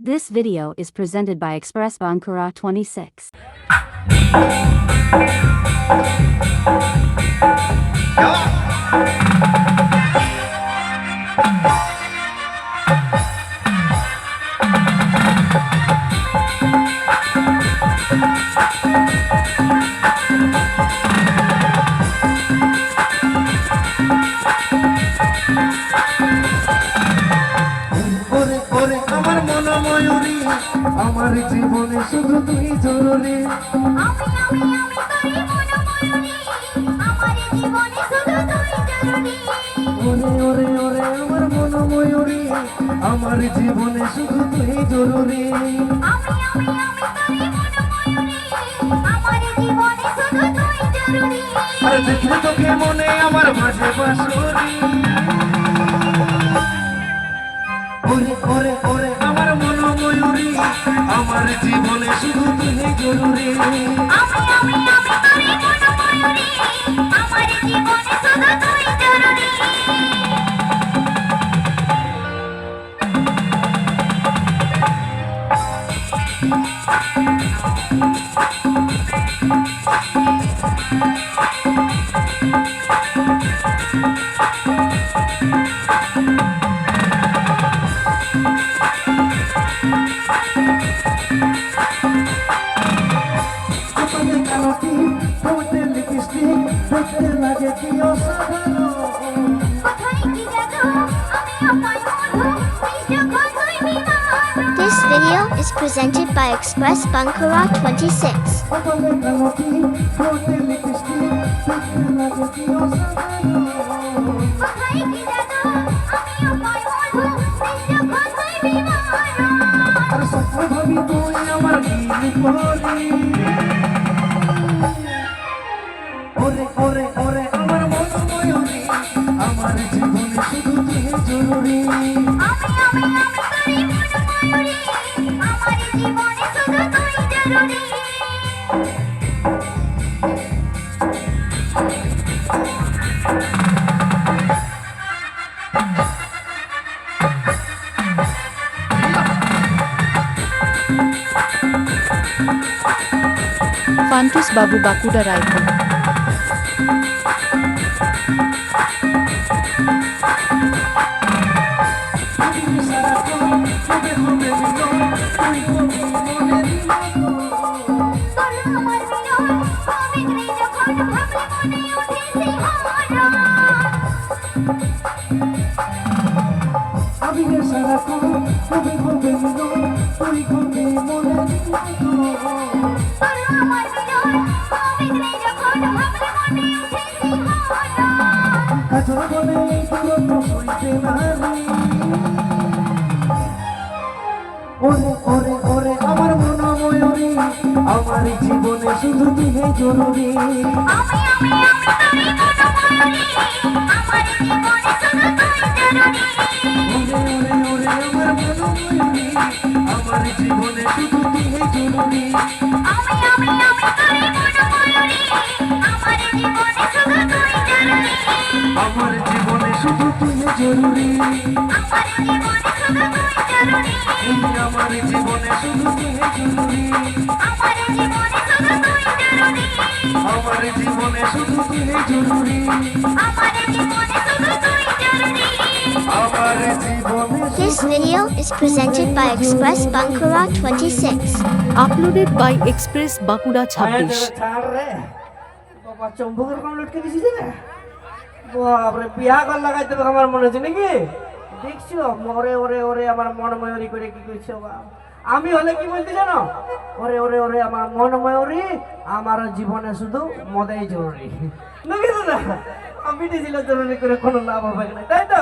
This video is presented by Express Bankura 26. ওরে আমার জীবনে শুধু তুই জরুরি। ওরে ওরে ওরে আমার মন ময়ূরী আমার জীবনে শুধু তুই জরুরি। আমার জীবনে শুধু তুই আর দেখলে তোকে মনে আমার মাঝে বাসুরি ওরে ওরে ওরে আমার জরুরি। আমার জীবনে শুধু তুমি জরুরি। Thank কালোটি This video is presented by Express Bankura 26. নীল পরি ফান্টুস বাবু বাঁকুড়া রায়পুর মিলন তুই কবি জীবনে শুধু জরুরি আমার জীবনে শুধু তুই জরুরি। আমার জীবনে শুধু তুই জরুরি। আমার জীবনে শুধু তুই জরুরি। আমার জীবনে শুধু আমার জীবনে। শুধু তুই জরুরি এই আমার জীবনে শুধু তুই জরুরি। আমার জীবনে শুধু তুই জরুরি। আমার জীবনে শুধু তুই জরুরি আমার জীবনে শুধু তুই জরুরি। আমার জীবনে This video is presented by Express Bankura 26. Uploaded by express Bankura ছাব্বিশ। ছাড় রে। বাবা চম্বকের কম লটকে দিছিস রে। বাপরে বিয়া কর লাগাই দেবে আমার মনে হচ্ছে নাকি? দেখছ? ওরে ওরে ওরে আমার মন ময়ূরী করে কি করছ বাপ? আমি হলে কি বলতে জানো? ওরে ওরে ওরে, আমার মন ওরে, আমার জীবনে শুধু মদাই জরুরি। দাদা, আমি ছিল জরুরি করে কোনো লাভ হবে না, তাই তো?